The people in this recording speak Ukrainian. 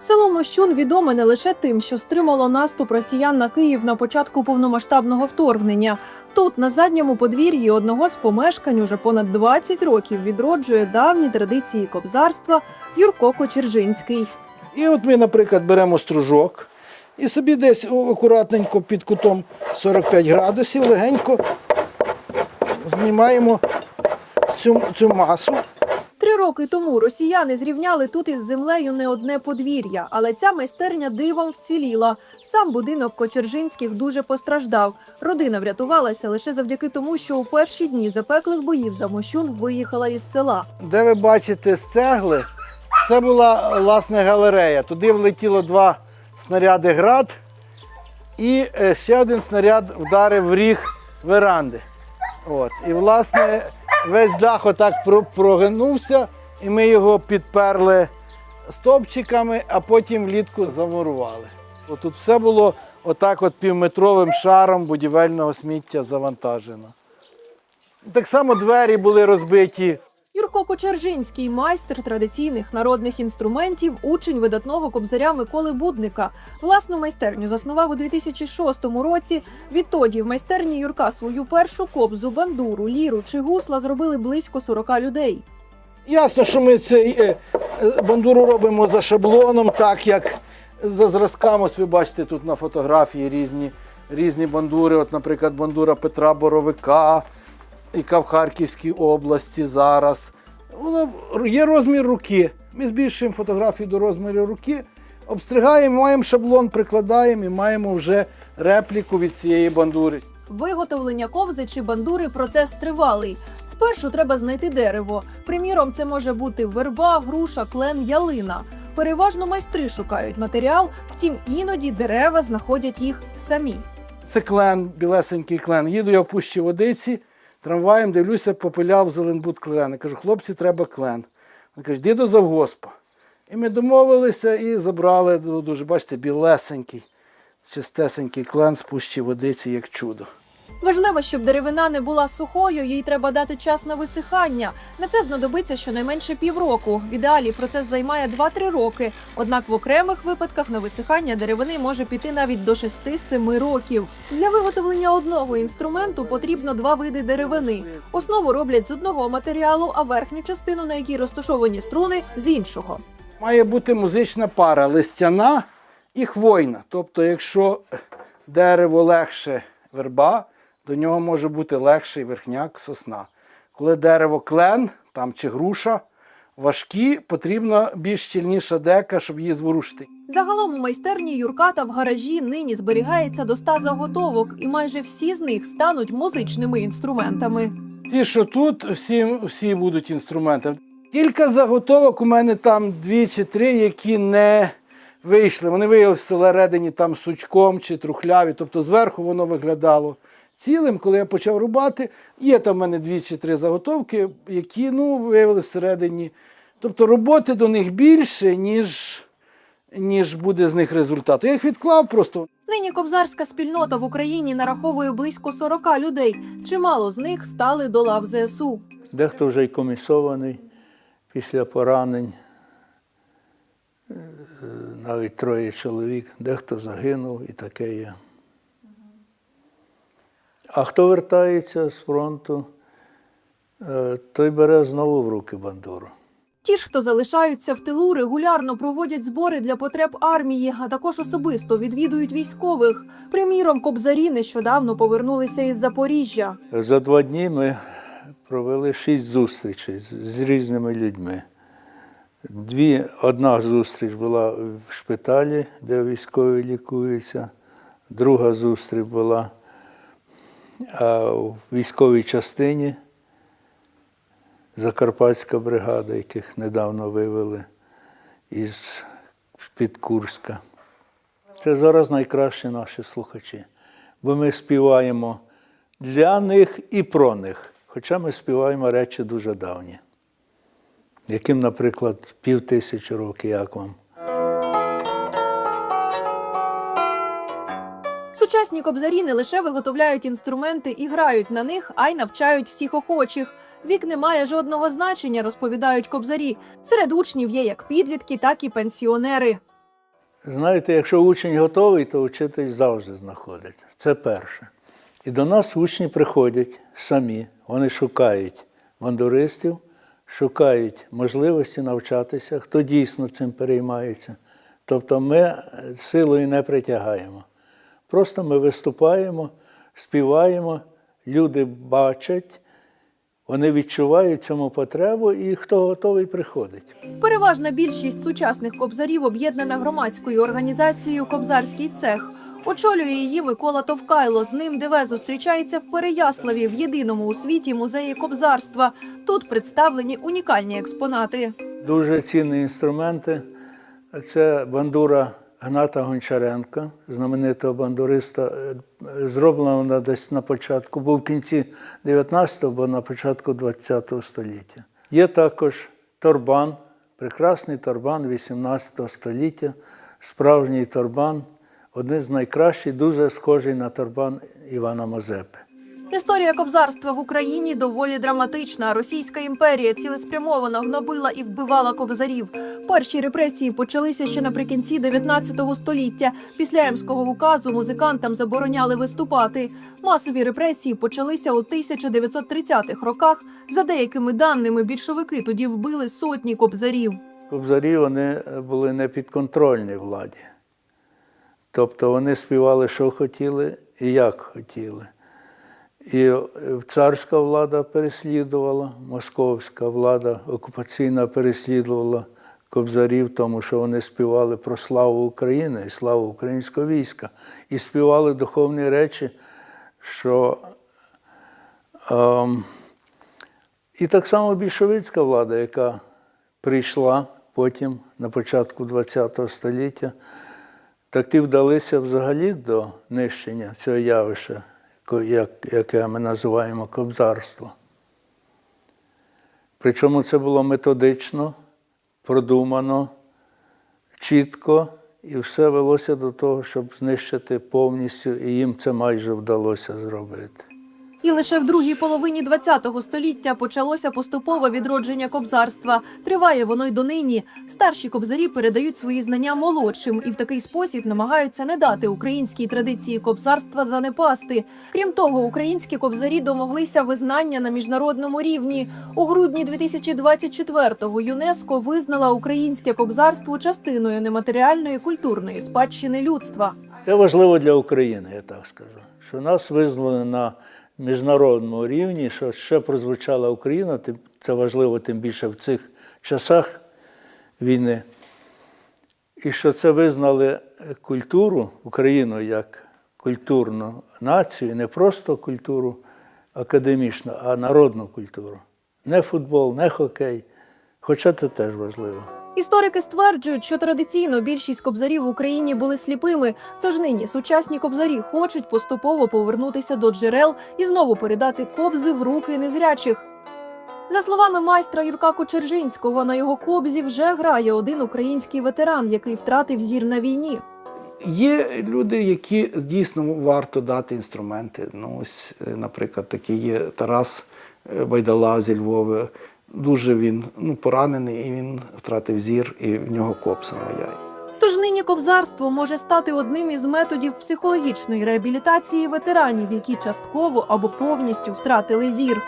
Село Мощун відоме не лише тим, що стримало наступ росіян на Київ на початку повномасштабного вторгнення. Тут, на задньому подвір'ї одного з помешкань, уже понад 20 років відроджує давні традиції кобзарства Юрко Кочержинський. І от ми, наприклад, беремо стружок і собі десь акуратненько під кутом 45 градусів легенько знімаємо цю, цю масу. Роки тому росіяни зрівняли тут із землею не одне подвір'я, але ця майстерня дивом вціліла. Сам будинок Кочержинських дуже постраждав. Родина врятувалася лише завдяки тому, що у перші дні запеклих боїв за Мощун виїхала із села. Де ви бачите з це була власне галерея. Туди влетіло два снаряди град, і е, ще один снаряд вдарив в ріг веранди. От. І власне весь дах отак прогинувся, і ми його підперли стопчиками, а потім влітку замурували. Тут все було отак от півметровим шаром будівельного сміття завантажено. Так само двері були розбиті. Юрко Кочержинський майстер традиційних народних інструментів, учень видатного кобзаря Миколи Будника. Власну майстерню заснував у 2006 році. Відтоді в майстерні Юрка свою першу кобзу, бандуру, ліру чи гусла зробили близько 40 людей. Ясно, що ми цей е, бандуру робимо за шаблоном, так як за зразками. Ось ви бачите тут на фотографії різні, різні бандури. От, наприклад, бандура Петра Боровика, яка в Харківській області зараз. Вона є розмір руки. Ми збільшуємо фотографію до розміру руки, обстригаємо, маємо шаблон, прикладаємо і маємо вже репліку від цієї бандури. Виготовлення кобзи чи бандури процес тривалий. Спершу треба знайти дерево. Приміром, це може бути верба, груша, клен, ялина. Переважно майстри шукають матеріал, втім іноді дерева знаходять їх самі. Це клен, білесенький клен. Їду я в пущі водиці, трамваєм дивлюся, попиляв зеленбуд клен. Я кажу, хлопці, треба клен. Він каже, йди до завгоспа. І ми домовилися і забрали дуже, бачите, білесенький, чистесенький клен з пущі водиці, як чудо. Важливо, щоб деревина не була сухою, їй треба дати час на висихання. На це знадобиться щонайменше півроку. В ідеалі процес займає 2-3 роки. Однак в окремих випадках на висихання деревини може піти навіть до 6-7 років. Для виготовлення одного інструменту потрібно два види деревини. Основу роблять з одного матеріалу, а верхню частину, на якій розташовані струни, з іншого. Має бути музична пара листяна і хвойна. Тобто, якщо дерево легше верба, до нього може бути легший верхняк сосна. Коли дерево клен там, чи груша важкі, потрібна більш щільніша дека, щоб її зворушити. Загалом у майстерні Юрка та в гаражі нині зберігається до 100 заготовок, і майже всі з них стануть музичними інструментами. Ті, що тут, всі, всі будуть інструменти. Кілька заготовок у мене там дві чи три, які не вийшли. Вони виявилися всередині там сучком чи трухляві. Тобто зверху воно виглядало цілим. Коли я почав рубати, є там в мене дві чи три заготовки, які ну, виявилися всередині. Тобто роботи до них більше, ніж, ніж буде з них результат. Я їх відклав просто. Нині кобзарська спільнота в Україні нараховує близько 40 людей. Чимало з них стали до лав ЗСУ. Дехто вже й комісований після поранень, Е, навіть троє чоловік, дехто загинув і таке є. А хто вертається з фронту, е, той бере знову в руки бандуру. Ті ж, хто залишаються в тилу, регулярно проводять збори для потреб армії, а також особисто відвідують військових. Приміром, кобзарі нещодавно повернулися із Запоріжжя. За два дні ми провели шість зустрічей з, з різними людьми. Дві, одна зустріч була в шпиталі, де військові лікуються, друга зустріч була а, в військовій частині Закарпатська бригада, яких недавно вивели із під Курська. Це зараз найкращі наші слухачі, бо ми співаємо для них і про них. Хоча ми співаємо речі дуже давні, яким, наприклад, пів тисячі років, як вам. Сучасні кобзарі не лише виготовляють інструменти і грають на них, а й навчають всіх охочих. Вік не має жодного значення, розповідають кобзарі. Серед учнів є як підлітки, так і пенсіонери. Знаєте, якщо учень готовий, то учитель завжди знаходить. Це перше. І до нас учні приходять самі, вони шукають бандуристів, шукають можливості навчатися, хто дійсно цим переймається. Тобто ми е, силою не притягаємо. Просто ми виступаємо, співаємо, люди бачать, вони відчувають цьому потребу, і хто готовий приходить. Переважна більшість сучасних кобзарів об'єднана громадською організацією Кобзарський цех. Очолює її Микола Товкайло. З ним ДВ зустрічається в Переяславі в єдиному у світі музеї кобзарства. Тут представлені унікальні експонати. Дуже цінні інструменти. Це бандура Гната Гончаренка, знаменитого бандуриста. Е, Зроблена вона десь на початку, був в кінці 19-го, бо на початку 20-го століття. Є також торбан, прекрасний торбан 18 століття, справжній торбан, один з найкращих, дуже схожий на торбан Івана Мазепи. Історія кобзарства в Україні доволі драматична. Російська імперія цілеспрямовано гнобила і вбивала кобзарів. Перші репресії почалися ще наприкінці 19 століття. Після Емського указу музикантам забороняли виступати. Масові репресії почалися у 1930-х роках. За деякими даними, більшовики тоді вбили сотні кобзарів. Кобзарі вони були не підконтрольні владі. Тобто вони співали, що хотіли і як хотіли. І е, царська влада переслідувала, московська влада окупаційна переслідувала кобзарів, тому що вони співали про славу України і славу українського війська. І співали духовні речі, що ем, і так само більшовицька влада, яка прийшла потім на початку ХХ століття, так ті вдалися взагалі до нищення цього явища, яке ми називаємо кобзарство. Причому це було методично, продумано, чітко, і все велося до того, щоб знищити повністю, і їм це майже вдалося зробити. І лише в другій половині ХХ століття почалося поступове відродження кобзарства. Триває воно й донині. Старші кобзарі передають свої знання молодшим і в такий спосіб намагаються не дати українській традиції кобзарства занепасти. Крім того, українські кобзарі домоглися визнання на міжнародному рівні. У грудні 2024-го ЮНЕСКО визнала українське кобзарство частиною нематеріальної культурної спадщини людства. Це важливо для України, я так скажу. Що нас визнали на міжнародному рівні, що ще прозвучала Україна, це важливо тим більше в цих часах війни. І що це визнали культуру, Україну як культурну націю, не просто культуру академічну, а народну культуру. Не футбол, не хокей. Хоча це теж важливо. Історики стверджують, що традиційно більшість кобзарів в Україні були сліпими. Тож нині сучасні кобзарі хочуть поступово повернутися до джерел і знову передати кобзи в руки незрячих. За словами майстра Юрка Кочержинського, на його кобзі вже грає один український ветеран, який втратив зір на війні. Є люди, які дійсно варто дати інструменти. Ну, ось, е, наприклад, такий є Тарас е, Байдала зі Львова. Дуже він ну, поранений, і він втратив зір, і в нього копса моя. Тож нині кобзарство може стати одним із методів психологічної реабілітації ветеранів, які частково або повністю втратили зір.